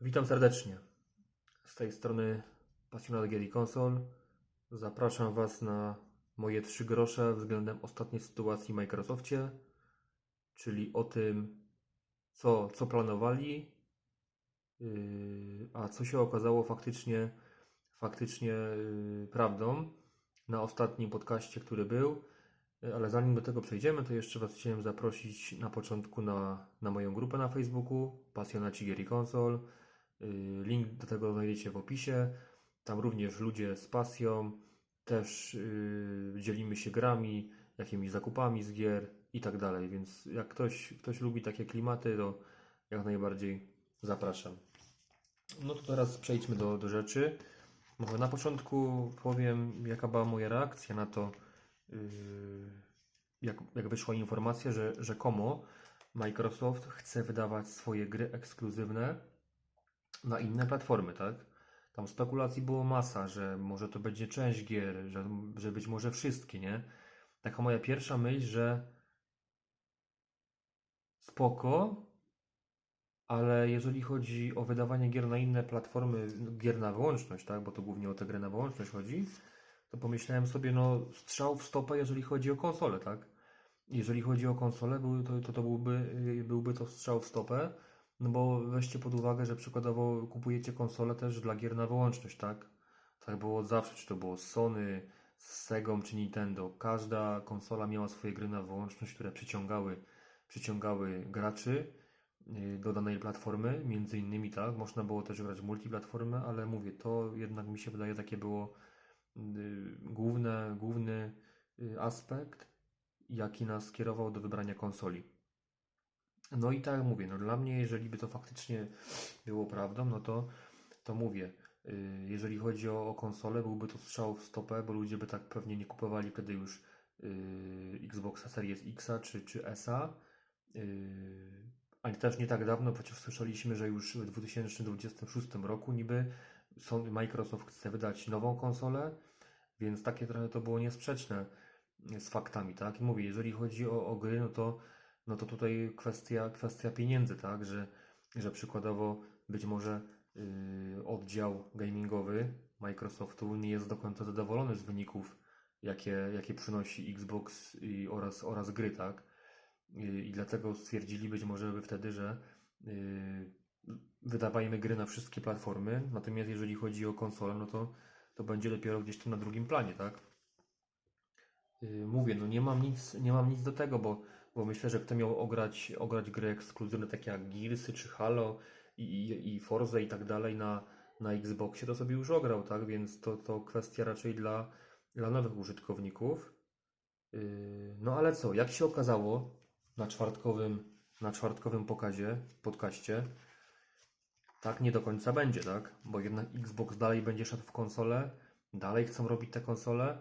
Witam serdecznie. Z tej strony Pasjonat Gier i Konsol. Zapraszam Was na moje trzy grosze względem ostatniej sytuacji w Microsoftie, czyli o tym, co, co planowali, yy, a co się okazało faktycznie, faktycznie yy, prawdą na ostatnim podcaście, który był. Yy, Ale zanim do tego przejdziemy, to jeszcze Was chciałem zaprosić na początku na, na moją grupę na Facebooku Pasjonaci Gier i Konsol. Yy, Link do tego znajdziecie w opisie. Tam również ludzie z pasją, też yy, dzielimy się grami, jakimiś zakupami z gier i tak dalej. Więc jak ktoś, ktoś lubi takie klimaty, to jak najbardziej zapraszam. No to teraz przejdźmy do, do rzeczy. Może na początku powiem, jaka była moja reakcja na to, yy, jak, jak wyszła informacja, że rzekomo Microsoft chce wydawać swoje gry ekskluzywne na inne platformy, tak? Tam spekulacji było masa, że może to będzie część gier, że, że być może wszystkie, nie? Taka moja pierwsza myśl, że spoko, ale jeżeli chodzi o wydawanie gier na inne platformy, no, gier na wyłączność, tak? Bo to głównie o te gry na wyłączność chodzi, to pomyślałem sobie, no strzał w stopę, jeżeli chodzi o konsolę, tak? Jeżeli chodzi o konsolę, to, to, to byłby, byłby to strzał w stopę, no bo weźcie pod uwagę, że przykładowo kupujecie konsolę też dla gier na wyłączność, tak? Tak było od zawsze, czy to było Sony, z czy Nintendo. Każda konsola miała swoje gry na wyłączność, które przyciągały, przyciągały graczy yy, do danej platformy, między innymi, tak? Można było też grać w multiplatformę, ale mówię, to jednak mi się wydaje takie było yy, główne, główny yy, aspekt, jaki nas kierował do wybrania konsoli. No i tak mówię, no dla mnie, jeżeli by to faktycznie było prawdą, no to, to mówię, yy, jeżeli chodzi o, o konsolę, byłby to strzał w stopę, bo ludzie by tak pewnie nie kupowali wtedy już yy, Xboxa Series X czy, czy S-a. Yy, ale też nie tak dawno przecież słyszeliśmy, że już w 2026 roku niby Sony, Microsoft chce wydać nową konsolę, więc takie trochę to było niesprzeczne z faktami, tak? I mówię, jeżeli chodzi o, o gry, no to no to tutaj kwestia, kwestia pieniędzy, tak? Że, że przykładowo być może yy, oddział gamingowy Microsoftu nie jest do końca zadowolony z wyników, jakie, jakie przynosi Xbox i, oraz, oraz gry, tak? Yy, I dlatego stwierdzili być może wtedy, że yy, wydawajmy gry na wszystkie platformy, natomiast jeżeli chodzi o konsolę, no to, to będzie dopiero gdzieś tam na drugim planie, tak? Yy, mówię, no nie mam nic, nie mam nic do tego, bo bo myślę, że kto miał ograć, ograć gry ekskluzywne takie jak Gearsy czy Halo i, i, i Forza i tak dalej na, na Xboxie, to sobie już ograł, tak? Więc to, to kwestia raczej dla, dla nowych użytkowników. Yy, no ale co, jak się okazało na czwartkowym, na czwartkowym pokazie, podcaście, tak nie do końca będzie, tak? Bo jednak Xbox dalej będzie szedł w konsolę, dalej chcą robić te konsole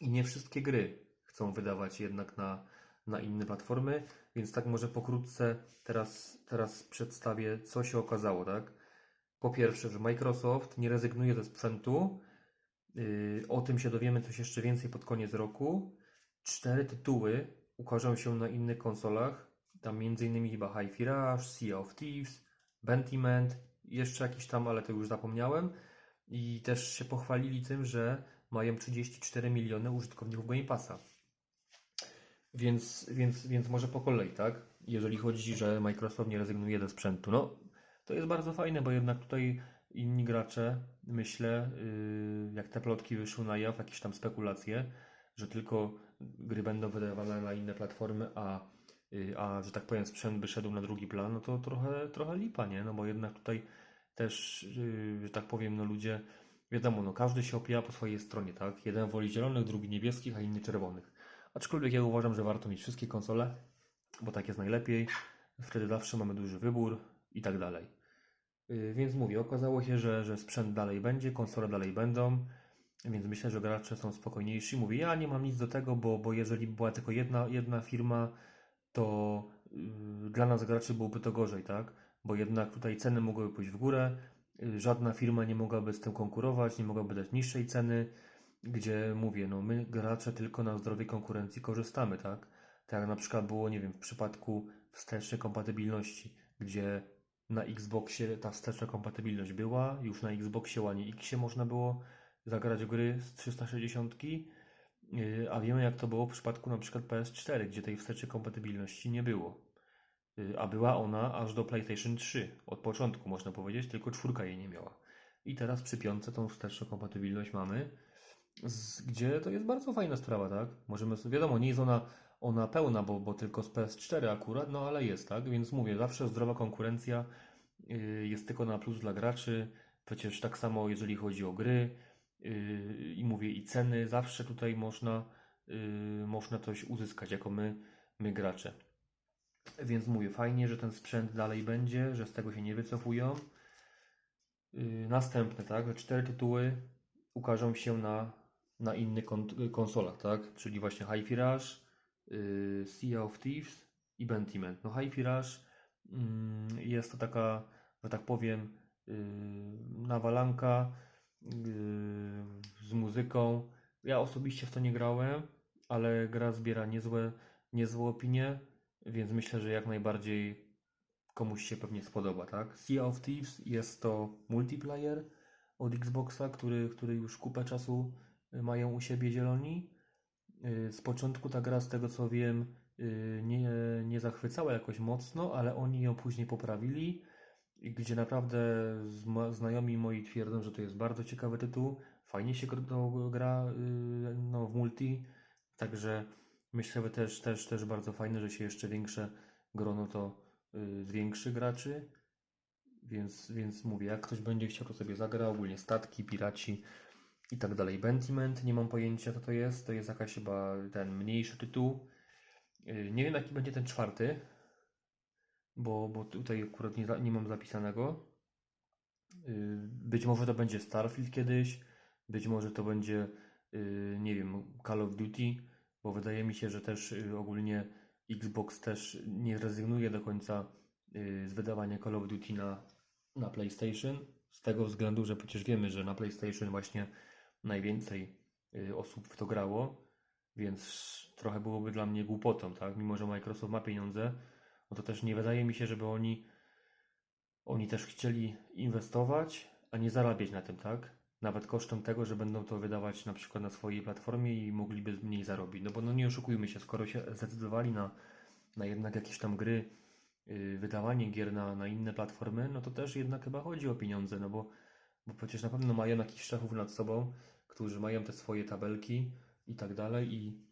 i nie wszystkie gry chcą wydawać jednak na, na inne platformy, więc tak może pokrótce teraz, teraz przedstawię, co się okazało, tak? Po pierwsze, że Microsoft nie rezygnuje ze sprzętu, yy, o tym się dowiemy coś jeszcze więcej pod koniec roku. Cztery tytuły ukażą się na innych konsolach, tam m.in. chyba Hi-Fi Rush, Sea of Thieves, Pentiment, jeszcze jakiś tam, ale to już zapomniałem. I też się pochwalili tym, że mają 34 miliony użytkowników Game Passa. Więc, więc, więc może po kolei, tak? Jeżeli chodzi, że Microsoft nie rezygnuje ze sprzętu. No, to jest bardzo fajne, bo jednak tutaj inni gracze, myślę, yy, jak te plotki wyszły na jaw, jakieś tam spekulacje, że tylko gry będą wydawane na inne platformy, a, yy, a że tak powiem, sprzęt by szedł na drugi plan, no to trochę, trochę lipa, nie? No bo jednak tutaj też, yy, że tak powiem, no ludzie, wiadomo, no każdy się opija po swojej stronie, tak? Jeden woli zielonych, drugi niebieskich, a inny czerwonych. Aczkolwiek ja uważam, że warto mieć wszystkie konsole, bo tak jest najlepiej. Wtedy zawsze mamy duży wybór i tak dalej. Yy, Więc mówię, okazało się, że, że sprzęt dalej będzie, konsole dalej będą, więc myślę, że gracze są spokojniejsi. Mówię, ja nie mam nic do tego, bo, bo jeżeli była tylko jedna, jedna firma, to yy, dla nas graczy byłoby to gorzej, tak? Bo jednak tutaj ceny mogłyby pójść w górę, yy, żadna firma nie mogłaby z tym konkurować, nie mogłaby dać niższej ceny gdzie mówię, no my gracze tylko na zdrowej konkurencji korzystamy, tak? Tak na przykład było, nie wiem, w przypadku wstecznej kompatybilności, gdzie Na Xboxie ta wsteczna kompatybilność była, już na Xboxie One X można było zagrać gry z 360, yy, a wiemy jak to było w przypadku na przykład PS4, gdzie tej wstecznej kompatybilności nie było. Yy, A była ona aż do PlayStation 3. Od początku można powiedzieć, tylko czwórka jej nie miała. I teraz przy piątce tą wsteczną kompatybilność mamy, z, gdzie to jest bardzo fajna sprawa, tak? Możemy wiadomo, nie jest ona, ona pełna, bo, bo tylko z PS4 akurat, no ale jest, tak? Więc mówię, zawsze zdrowa konkurencja yy, jest tylko na plus dla graczy. Przecież tak samo jeżeli chodzi o gry yy, i mówię i ceny, zawsze tutaj można, yy, można coś uzyskać jako my, my gracze. Więc mówię, fajnie, że ten sprzęt dalej będzie, że z tego się nie wycofują. Yy, Następne, tak? Cztery tytuły ukażą się na, na innych kon- konsolach, tak? Czyli właśnie Hi-Fi Rush, yy, Sea of Thieves i Pentiment. No Hi-Fi Rush mm, jest to taka, że tak powiem, yy, nawalanka yy, z muzyką. Ja osobiście w to nie grałem, ale gra zbiera niezłe, niezłe opinie, więc myślę, że jak najbardziej komuś się pewnie spodoba, tak? Sea of Thieves jest to multiplayer od Xboxa, który, który już kupę czasu mają u siebie zieloni. Y, Z początku ta gra, z tego co wiem, y, nie, nie zachwycała jakoś mocno, ale oni ją później poprawili, gdzie naprawdę znajomi moi twierdzą, że to jest bardzo ciekawy tytuł. Fajnie się to gra y, no, w multi, także myślę, że też, też, też bardzo fajne, że się jeszcze większe grono to zwiększy graczy. Więc, więc mówię, jak ktoś będzie chciał, to sobie zagra, ogólnie statki, piraci i tak dalej. Pentiment, nie mam pojęcia co to jest, to jest jakaś chyba ten mniejszy tytuł. Yy, Nie wiem jaki będzie ten czwarty, bo, bo tutaj akurat nie, nie mam zapisanego. Yy, Być może to będzie Starfield kiedyś, być może to będzie, yy, nie wiem, Call of Duty, bo wydaje mi się, że też ogólnie Xbox też nie rezygnuje do końca z wydawania Call of Duty na, na PlayStation, z tego względu, że przecież wiemy, że na PlayStation właśnie najwięcej yy, osób w to grało, więc trochę byłoby dla mnie głupotą, tak? Mimo, że Microsoft ma pieniądze, no to też nie wydaje mi się, żeby oni oni też chcieli inwestować, a nie zarabiać na tym, tak? Nawet kosztem tego, że będą to wydawać na przykład na swojej platformie i mogliby mniej zarobić. No bo no nie oszukujmy się, skoro się zdecydowali na, na jednak jakieś tam gry, yy, wydawanie gier na, na inne platformy, no to też jednak chyba chodzi o pieniądze, no bo, bo przecież na pewno mają jakichś szefów nad sobą, którzy mają te swoje tabelki i tak dalej i,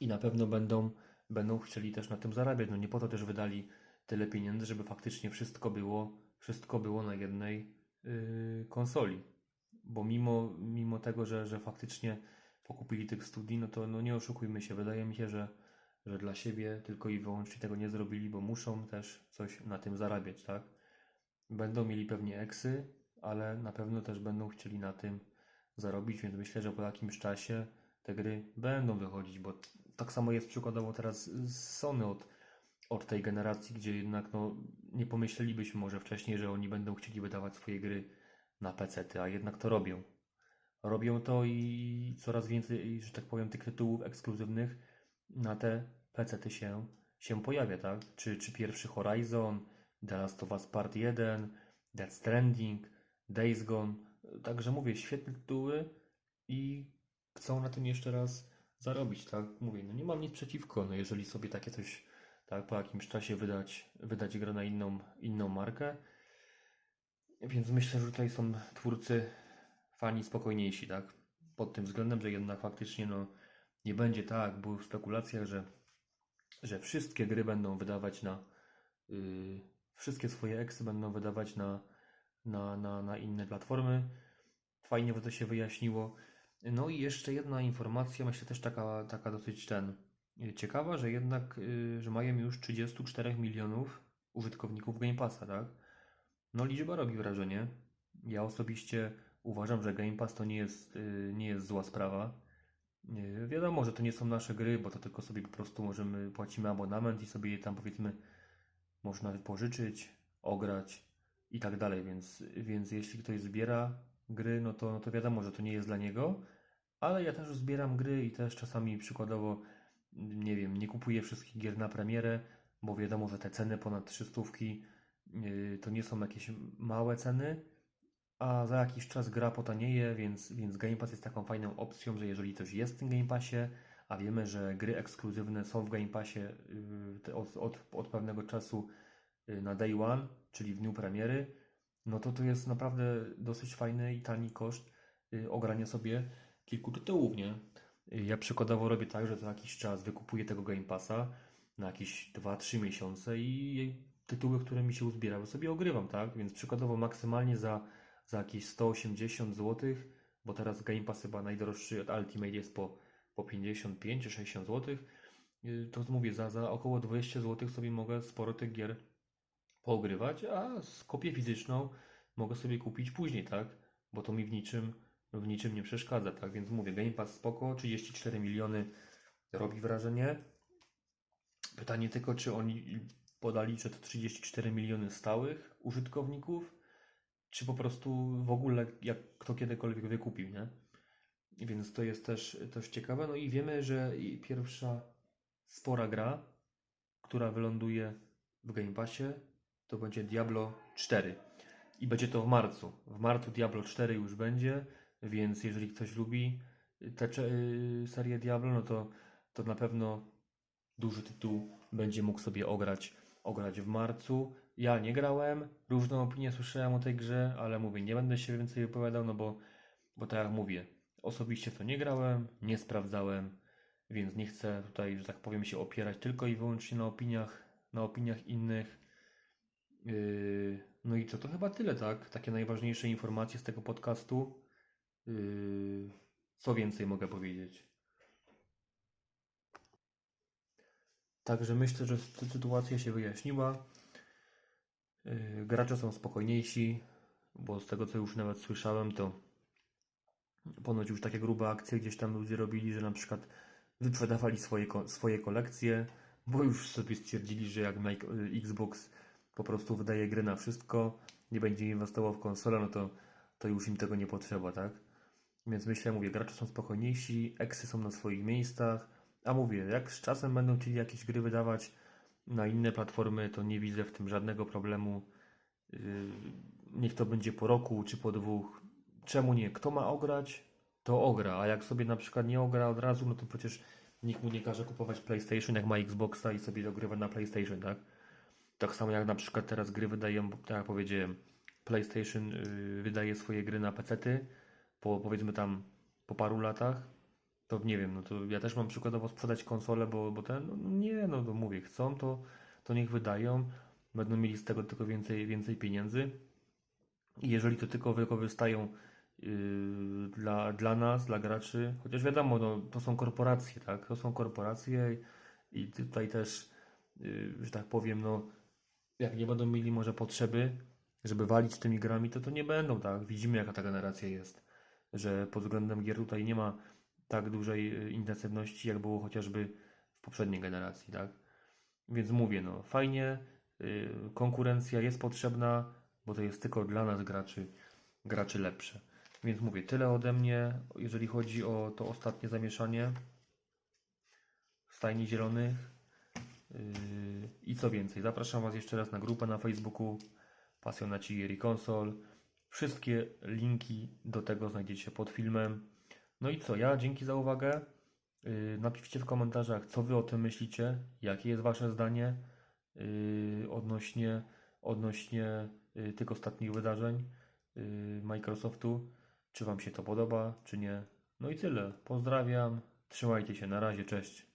i na pewno będą, będą chcieli też na tym zarabiać. No nie po to też wydali tyle pieniędzy, żeby faktycznie wszystko było, wszystko było na jednej yy, konsoli. Bo mimo, mimo tego, że, że faktycznie pokupili tych studii, no to no nie oszukujmy się, wydaje mi się, że, że dla siebie tylko i wyłącznie tego nie zrobili, bo muszą też coś na tym zarabiać, tak? Będą mieli pewnie eksy, ale na pewno też będą chcieli na tym zarobić, więc myślę, że po jakimś czasie te gry będą wychodzić, bo tak samo jest przykładowo teraz z Sony od, od tej generacji, gdzie jednak no, nie pomyślelibyśmy może wcześniej, że oni będą chcieli wydawać swoje gry na PC, a jednak to robią. Robią to i coraz więcej, że tak powiem, tych tytułów ekskluzywnych na te PC się, się pojawia, tak? Czy, czy pierwszy Horizon, The Last of Us Part 1, Death Stranding, Days Gone. Także mówię, świetne tytuły i chcą na tym jeszcze raz zarobić, tak? Mówię, no nie mam nic przeciwko, no jeżeli sobie takie coś, tak, po jakimś czasie wydać, wydać grę na inną, inną markę. Więc myślę, że tutaj są twórcy, fani spokojniejsi, tak? Pod tym względem, że jednak faktycznie, no, nie będzie tak, były w spekulacjach, że, że wszystkie gry będą wydawać na, yy, wszystkie swoje eksy będą wydawać na, na, na, na inne platformy. Fajnie, to się wyjaśniło. No i jeszcze jedna informacja, myślę też taka, taka dosyć ten y, ciekawa, że jednak, y, że mają już 34 milionów użytkowników Game Passa, tak? No liczba robi wrażenie. Ja osobiście uważam, że Game Pass to nie jest, y, nie jest zła sprawa. Wiadomo, że to nie są nasze gry, bo to tylko sobie po prostu możemy, płacimy abonament i sobie je tam powiedzmy można wypożyczyć, ograć i tak dalej, więc, więc jeśli ktoś zbiera gry, no to, no to wiadomo, że to nie jest dla niego, ale ja też zbieram gry i też czasami przykładowo, nie wiem, nie kupuję wszystkich gier na premierę, bo wiadomo, że te ceny ponad 300 Yy, To nie są jakieś małe ceny, a za jakiś czas gra potanieje, więc, więc Game Pass jest taką fajną opcją, że jeżeli coś jest w tym Game Passie, a wiemy, że gry ekskluzywne są w Game Passie yy, od, od, od pewnego czasu na day one, czyli w dniu premiery, no to to jest naprawdę dosyć fajny i tani koszt yy, ogrania sobie kilku tytułów, nie? Yy, Ja przykładowo robię tak, że co jakiś czas wykupuję tego Game Passa na jakieś 2-3 miesiące i tytuły, które mi się uzbierały sobie ogrywam, tak? Więc przykładowo maksymalnie za, za jakieś 180 zł, bo teraz Game Pass chyba najdroższy od Ultimate jest po, po 55 czy 60 zł, to mówię, za, za około 200 zł sobie mogę sporo tych gier poogrywać, a z kopię fizyczną mogę sobie kupić później, tak? Bo to mi w niczym, w niczym nie przeszkadza, tak? Więc mówię, Game Pass spoko, 34 miliony robi wrażenie. Pytanie tylko, czy oni podali, że to 34 miliony stałych użytkowników, czy po prostu w ogóle jak kto kiedykolwiek wykupił, nie? Więc to jest też, też ciekawe. No i wiemy, że pierwsza spora gra, która wyląduje w Game Passie, to będzie Diablo 4. I będzie to w marcu. W marcu Diablo 4 już będzie, więc jeżeli ktoś lubi tę y, serię Diablo, no to, to na pewno duży tytuł będzie mógł sobie ograć, ograć w marcu. Ja nie grałem, różne opinie słyszałem o tej grze, ale mówię, nie będę się więcej wypowiadał, no bo, bo tak jak mówię, osobiście to nie grałem, nie sprawdzałem, więc nie chcę tutaj, że tak powiem, się opierać tylko i wyłącznie na opiniach, na opiniach innych. Yy, no i co, to chyba tyle, tak? Takie najważniejsze informacje z tego podcastu. Yy, co więcej mogę powiedzieć? Także myślę, że sy- sytuacja się wyjaśniła. Yy, Gracze są spokojniejsi, bo z tego co już nawet słyszałem, to ponoć już takie grube akcje gdzieś tam ludzie robili, że na przykład wyprzedawali swoje, swoje kolekcje, bo już sobie stwierdzili, że jak Xbox po prostu wydaje gry na wszystko, nie będzie inwestował w konsolę, no to, to już im tego nie potrzeba, tak? Więc myślę, mówię, gracze są spokojniejsi, eksy są na swoich miejscach, a mówię, jak z czasem będą chcieli jakieś gry wydawać na inne platformy, to nie widzę w tym żadnego problemu. Yy, niech to będzie po roku czy po dwóch. Czemu nie? Kto ma ograć, to ogra, a jak sobie na przykład nie ogra od razu, no to przecież nikt mu nie każe kupować PlayStation, jak ma Xboxa i sobie dogrywa na PlayStation, tak? Tak samo jak na przykład teraz gry wydają, tak jak powiedziałem, PlayStation yy, wydaje swoje gry na PC-ty po powiedzmy tam po paru latach, to nie wiem, no to ja też mam przykładowo sprzedać konsolę, bo, bo ten, no nie, no to mówię, chcą, to, to niech wydają, będą mieli z tego tylko więcej, więcej pieniędzy. I jeżeli to tylko wykorzystają yy, dla, dla nas, dla graczy, chociaż wiadomo, no, to są korporacje, tak, to są korporacje i, i tutaj też, yy, że tak powiem, no jak nie będą mieli może potrzeby, żeby walić tymi grami, to to nie będą, tak, widzimy jaka ta generacja jest, że pod względem gier tutaj nie ma tak dużej y, intensywności, jak było chociażby w poprzedniej generacji, tak? Więc mówię, no fajnie, y, konkurencja jest potrzebna, bo to jest tylko dla nas graczy, graczy lepsze. Więc mówię, tyle ode mnie, jeżeli chodzi o to ostatnie zamieszanie w stajni zielonych. Yy, I co więcej, zapraszam Was jeszcze raz na grupę na Facebooku Pasjonaci Gier i Konsol. Wszystkie linki do tego znajdziecie pod filmem. No i co, ja dzięki za uwagę. Yy, Napiszcie w komentarzach, co Wy o tym myślicie, jakie jest Wasze zdanie yy, odnośnie, odnośnie tych ostatnich wydarzeń Microsoftu. Czy Wam się to podoba, czy nie. No i tyle. Pozdrawiam. Trzymajcie się. Na razie. Cześć.